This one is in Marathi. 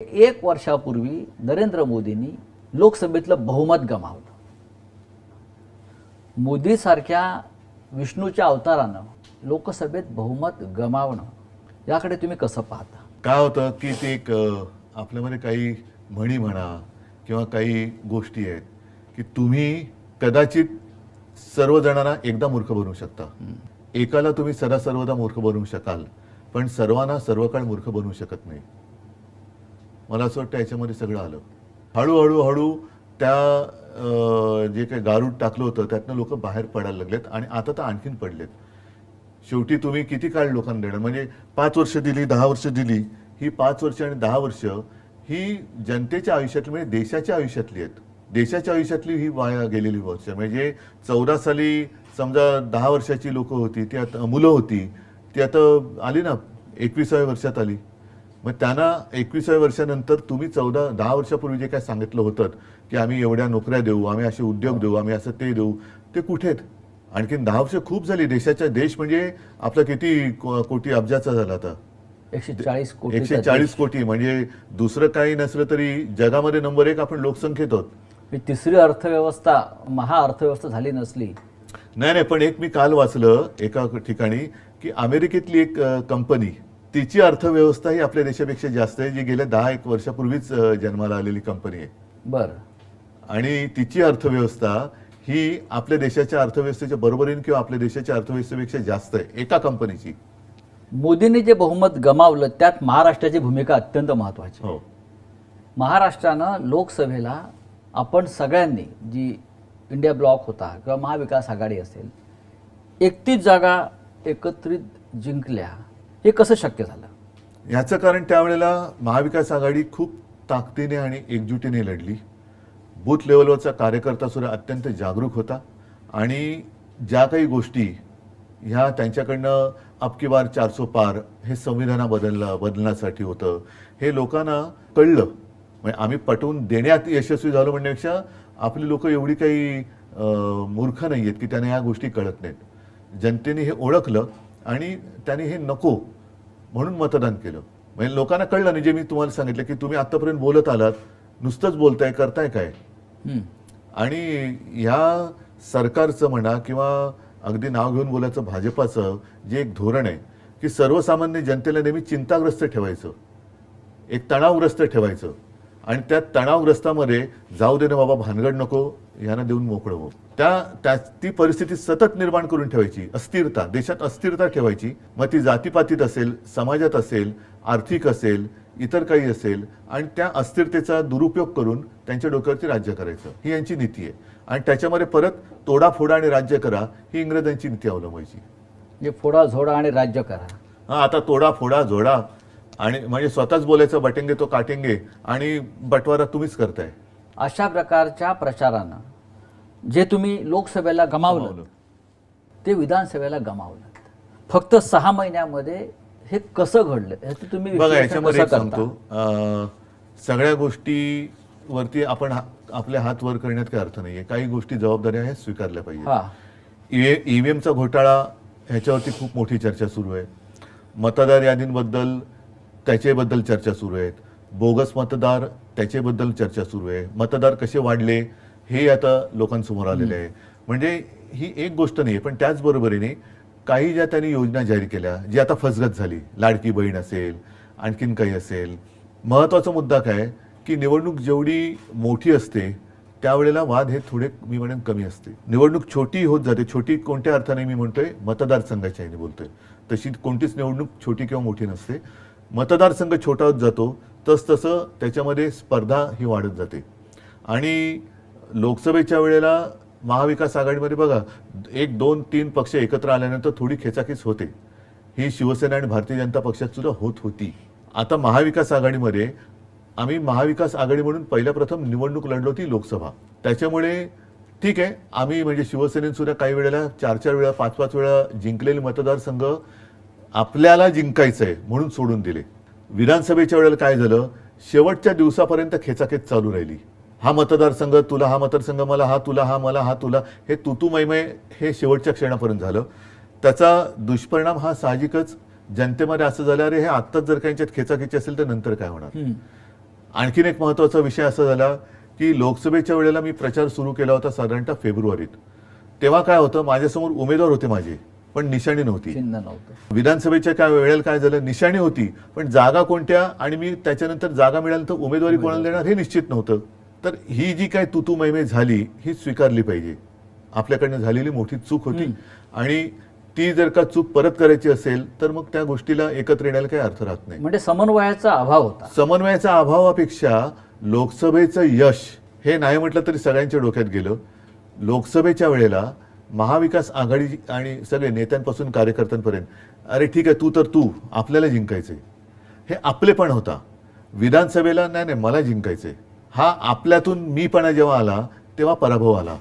एक वर्षापूर्वी नरेंद्र मोदींनी लोकसभेतलं बहुमत गमावलं. मोदीसारख्या विष्णूच्या अवतारानं लोकसभेत बहुमत गमावणं याकडे तुम्ही कसं पाहता? काय होतं की ते एक आपल्यामध्ये काही म्हणी म्हणा किंवा काही गोष्टी आहेत की तुम्ही कदाचित सर्वजणांना एकदा मूर्ख बनवू शकता. एकाला तुम्ही सदा सर्वदा मूर्ख बनवू शकाल पण सर्वांना सर्व काळ मूर्ख बनवू शकत नाही. मला असं वाटतं याच्यामध्ये सगळं आलं. हळूहळू हळू त्या जे काही गारूड टाकलं होतं त्यातनं लोक बाहेर पडायला लागलेत आणि आता तर आणखीन पडलेत. शेवटी तुम्ही किती काळ लोकांना देणार? म्हणजे पाच वर्ष दिली दहा वर्ष दिली ही पाच वर्ष आणि दहा वर्ष ही जनतेच्या आयुष्यातली म्हणजे देशाच्या आयुष्यातली आहेत. देशाच्या आयुष्यातली ही वाया गेलेली वर्ष. म्हणजे चौदा साली समजा दहा वर्षाची लोक होती ती आता मुलं होती ती आता आली ना एकविसाव्या वर्षात आली. मग त्यांना एकविसाव्या वर्षानंतर तुम्ही चौदा दहा वर्षापूर्वी जे काय सांगितलं होतं की आम्ही एवढ्या नोकऱ्या देऊ आम्ही असे उद्योग देऊ आम्ही असं ते देऊ ते कुठे आहेत? आणखीन दहा वर्ष खूप झाली. देशाच्या देश म्हणजे आपला किती कोटी अब्जाचा झाला आता? एकशे चाळीस कोटी एकशे चाळीस कोटी. म्हणजे दुसरं काही नसलं तरी जगामध्ये नंबर एक आपण लोकसंख्येत आहोत. तिसरी अर्थव्यवस्था महाअर्थव्यवस्था झाली नसली. नाही नाही पण एक मी काल वाचलं एका ठिकाणी की अमेरिकेतली एक कंपनी तिची अर्थव्यवस्था ही आपल्या देशापेक्षा जास्त आहे जी गेल्या दहा एक वर्षापूर्वीच जन्माला आलेली कंपनी आहे. बरं. आणि तिची अर्थव्यवस्था ही आपल्या देशाच्या अर्थव्यवस्थेच्या बरोबरीने किंवा आपल्या देशाच्या अर्थव्यवस्थेपेक्षा जास्त आहे एका कंपनीची मोदींनी जे बहुमत गमावलं त्यात महाराष्ट्राची भूमिका अत्यंत महत्वाची हो. महाराष्ट्रानं लोकसभेला आपण सगळ्यांनी जी इंडिया ब्लॉक होता किंवा महाविकास आघाडी असेल एकतीस जागा एकत्रित जिंकल्या. हे कसं शक्य झालं? याचं कारण त्यावेळेला महाविकास आघाडी खूप ताकदीने आणि एकजुटीने लढली. बूथ लेवलवरचा कार्यकर्ता सुद्धा अत्यंत जागरूक होता आणि ज्या काही गोष्टी ह्या त्यांच्याकडनं अबकी बार चारसो पार हे संविधाना बदललं बदलण्यासाठी होतं हे लोकांना कळलं. म्हणजे आम्ही पटवून देण्यात यशस्वी झालो म्हणण्यापेक्षा आपली लोक एवढी काही मूर्ख नाही आहेत की त्यांना या गोष्टी कळत नाहीत. जनतेने हे ओळखलं आणि त्याने हे नको म्हणून मतदान केलं. म्हणजे लोकांना कळलं नाही जे मी तुम्हाला सांगितलं की तुम्ही आतापर्यंत बोलत आलात नुसतंच बोलताय करताय काय? हं. आणि ह्या सरकारचं म्हणा किंवा अगदी नाव घेऊन बोलायचं भाजपाचं जे एक धोरण आहे की सर्वसामान्य जनतेला नेहमी चिंताग्रस्त ठेवायचं. एक तणावग्रस्त ठेवायचं. आणि त्या तणावग्रस्तामध्ये जाऊ दे ना बाबा भानगड नको यांना देऊन मोकळं हो त्या त्या ती परिस्थिती सतत निर्माण करून ठेवायची अस्थिरता देशात अस्थिरता ठेवायची. मग ती जातीपातीत असेल समाजात असेल आर्थिक असेल इतर काही असेल आणि त्या अस्थिरतेचा दुरुपयोग करून त्यांच्या डोक्यावरती राज्य करायचं. ही यांची नीती आहे. आणि त्याच्यामध्ये परत तोडाफोडा आणि राज्य करा ही इंग्रजांची नीती अवलंबायची. जे फोडा झोडा आणि राज्य करा. हा आता तोडा फोडा जोडा आणि म्हणजे स्वतःच बोलायचं बटेंगे तो काटेंगे आणि बटवारा तुम्हीच करताय. अशा प्रकारच्या प्रचारानं जे तुम्ही लोकसभेला गमावलं. ते विधानसभेला गमावलं. फक्त सहा महिन्यामध्ये हे कसं घडलं ह्याचं तुम्ही याच्यामध्ये? सांगतो. सगळ्या गोष्टीवरती आपण हा- आपले हात वर करण्यात काही अर्थ नाहीये. काही गोष्टी जबाबदाऱ्या ह्या स्वीकारल्या पाहिजे हा. ईव्हीएमचा घोटाळा ह्याच्यावरती खूप मोठी चर्चा सुरू आहे. मतदार यादींबद्दल त्याच्याबद्दल चर्चा सुरू आहेत. बोगस मतदार त्याच्याबद्दल चर्चा सुरू आहे. मतदार कसे वाढले हे आता लोकांसमोर आलेले आहे. म्हणजे ही एक गोष्ट नाही पण त्याचबरोबरीने काही ज्या त्यांनी योजना जाहीर केल्या जी आता फसगत झाली लाडकी बहीण असेल आणखीन काही असेल. महत्त्वाचा मुद्दा काय की निवडणूक जेवढी मोठी असते त्यावेळेला वाद हे थोडे मी म्हणेन कमी असते. निवडणूक छोटी होत जाते छोटी कोणत्या अर्थाने मी म्हणतोय मतदारसंघाच्या ह्याने बोलतोय. तशी कोणतीच निवडणूक छोटी किंवा मोठी नसते. मतदारसंघ छोटा होत जातो तसतसं त्याच्यामध्ये स्पर्धा ही वाढत जाते. आणि लोकसभेच्या वेळेला महाविकास आघाडीमध्ये बघा एक दोन तीन पक्ष एकत्र आल्यानंतर थोडी खेचाखेच होते. ही शिवसेना आणि भारतीय जनता पक्षात सुद्धा होत होती. आता महाविकास आघाडीमध्ये आम्ही महाविकास आघाडी म्हणून पहिल्या प्रथम निवडणूक लढलो होती लोकसभा. त्याच्यामुळे ठीक आहे आम्ही म्हणजे शिवसेनेन सुद्धा काही वेळेला चार चार वेळा पाच पाच वेळा जिंकलेले मतदारसंघ आपल्याला जिंकायचं आहे म्हणून सोडून दिले. विधानसभेच्या वेळेला काय झालं? शेवटच्या दिवसापर्यंत खेचाखेच चालू राहिली. हा मतदारसंघ तुला हा मतदारसंघ मला हा तुला हा मला हा तुला हे तुतू मैमय हे शेवटच्या क्षणापर्यंत झालं. त्याचा दुष्परिणाम हा साहजिकच जनतेमध्ये असं झालं अरे हे आत्ताच जर काही याच्यात खेचाखेची असेल तर नंतर काय होणार. आणखीन एक महत्त्वाचा विषय असा झाला की लोकसभेच्या वेळेला मी प्रचार सुरू केला होता साधारणतः फेब्रुवारीत. तेव्हा काय होतं? माझ्यासमोर उमेदवार होते माझे. पण निशाणी नव्हती. चिन्ह नव्हतं. विधानसभेच्या काय वेळेला काय झालं? निशाणी होती पण जागा कोणत्या? आणि मी त्याच्यानंतर जागा मिळाल्यानंतर उमेदवारी कोणाला देणार हे निश्चित नव्हतं. तर ही जी काय तुतू मैमे झाली ही स्वीकारली पाहिजे. आपल्याकडनं झालेली मोठी चूक होती. आणि ती जर का चूक परत करायची असेल तर मग त्या गोष्टीला एकत्र येण्याला काही अर्थ राहत नाही. म्हणजे समन्वयाचा अभाव होता. समन्वयाच्या अभावापेक्षा लोकसभेचं यश हे नाही म्हटलं तरी सगळ्यांच्या डोक्यात गेलं. लोकसभेच्या वेळेला महाविकास आघाडी आणि सगळे नेत्यांपासून कार्यकर्त्यांपर्यंत अरे ठीक आहे तू तर तू आपल्याला जिंकायचे हे आपलेपण होता. विधानसभेला नाही नाही मला जिंकायचे हा आपल्यातून मीपणा जेव्हा आला तेव्हा पराभव आला.